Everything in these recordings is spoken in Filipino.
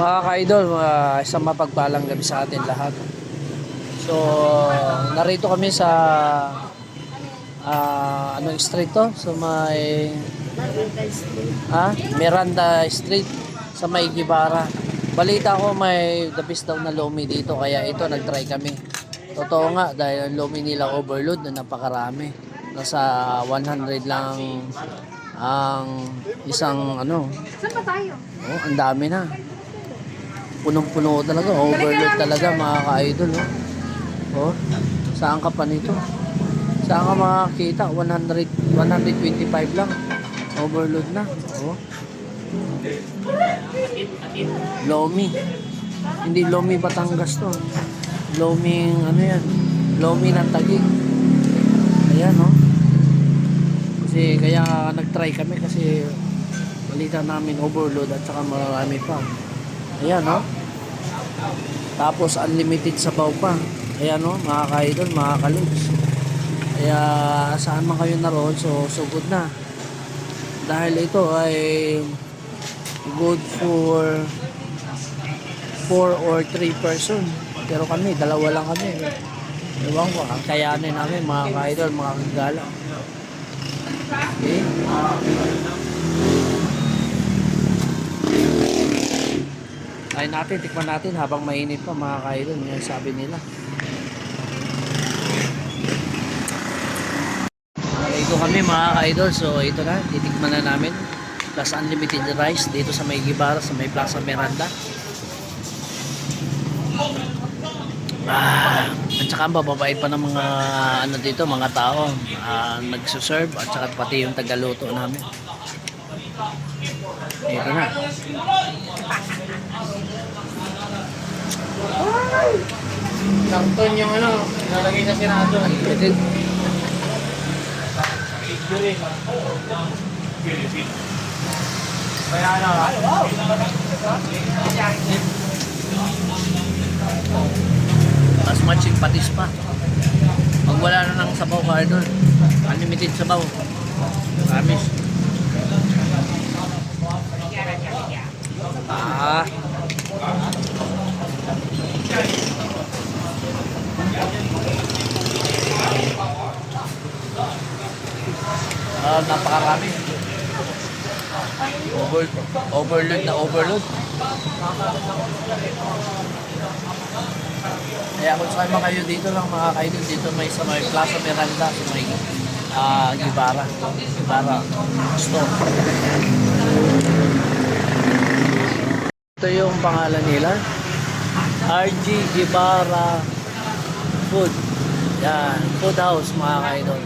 Mga ka-idol, mga isang mapagpalang gabi sa atin lahat. So, narito kami sa ah anong street to? So may ah, Miranda Street sa may Gibara. Balita ko may dapis daw na lomi dito kaya ito nagtry kami. Totoo nga dahil ang lomi nila overload na napakarami. Nasa 100 lang ang isang ano. Saan ba tayo? Oh, ang dami na. Punong-puno talaga, overload talaga mga ka-idol. Oh. oh, saan ka pa nito? Saan ka makakita? 100, 125 lang. Overload na. Oh. Lomi. Hindi Lomi Batangas to. Lomi, ano yan? Lomi ng Taguig. Ayan, oh. Kasi kaya nag-try kami kasi balita namin overload at saka marami pa. Ayan, no? Tapos unlimited sabaw pa. Ayan, no? Mga ka-idol, mga kalugs. Kaya saan man kayo naroon, so sugod na. Dahil ito ay good for 4 or 3 person. Pero kami, dalawa lang kami. Ewan ko, ang kayanin namin, mga ka-idol, mga kagala. Okay? Try natin, tikman natin habang mainit pa mga kaidol. Yan sabi nila. Ito kami mga kaidol. So ito na, titikman na namin. Plus unlimited rice dito sa may Gibara, sa may Plaza Miranda. Ah, at saka ang bababait pa ng mga ano dito, mga tao ah, nagsuserve at saka pati yung tagaluto namin. Ito na. Nakton yung ano, nalagay sa sirado. Ito, Kaya ano, mas matching patis pa. Pag wala na ng sabaw ka doon, unlimited sabaw. Promise. Ah. Ah, napakarami. Over, overload na overload. Kaya kung saan man kayo dito lang mga kaidol, dito may sa may Plaza Miranda, sa may ah Gibara. Gibara store. Ito yung pangalan nila. RG Gibara Food. Yan, food house mga kaidol.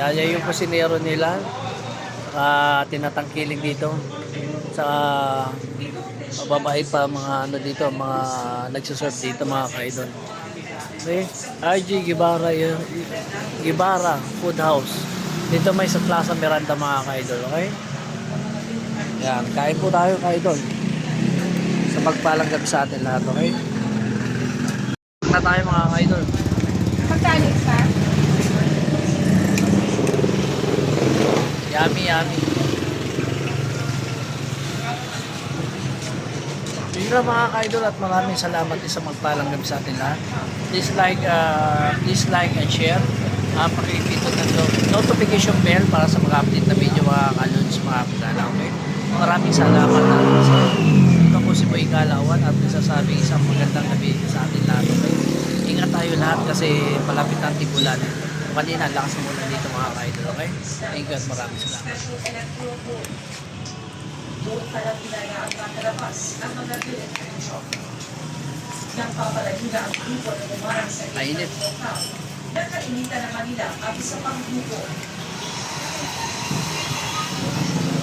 Yan, yan yung kusinero nila. Ah, tinatangkilig dito sa mababait pa mga ano dito, mga nagsaserve dito mga kaidol. Okay? RG Gibara, Gibara Food House. Dito may sa Plaza Miranda mga kaidol, okay? Yan, kain po tayo kaidol. Pagpalang gabi sa atin lahat, okay? Na tayo mga kaidol. Magkano isa? Yummy, yummy. Yun mga ka-idol at maraming salamat din sa magpalang gabi sa atin lahat. Please like, uh, please like and share. Uh, pakipindot ng no- notification bell para sa mga update na video mga kalunch, mga kagala. Okay? Maraming salamat na sa ito po si Boy Galawan at nagsasabing isang magandang gabi sa atin lahat. Okay? Ingat tayo lahat kasi palapit ang tigulan. Kanina, ang lakas ng ulan dito mga ka-idol. Okay? Thank you at maraming salamat. Mainit. Nakainitan na Manila at sa pangbuko.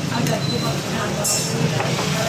Agad lumagpunang Sarap.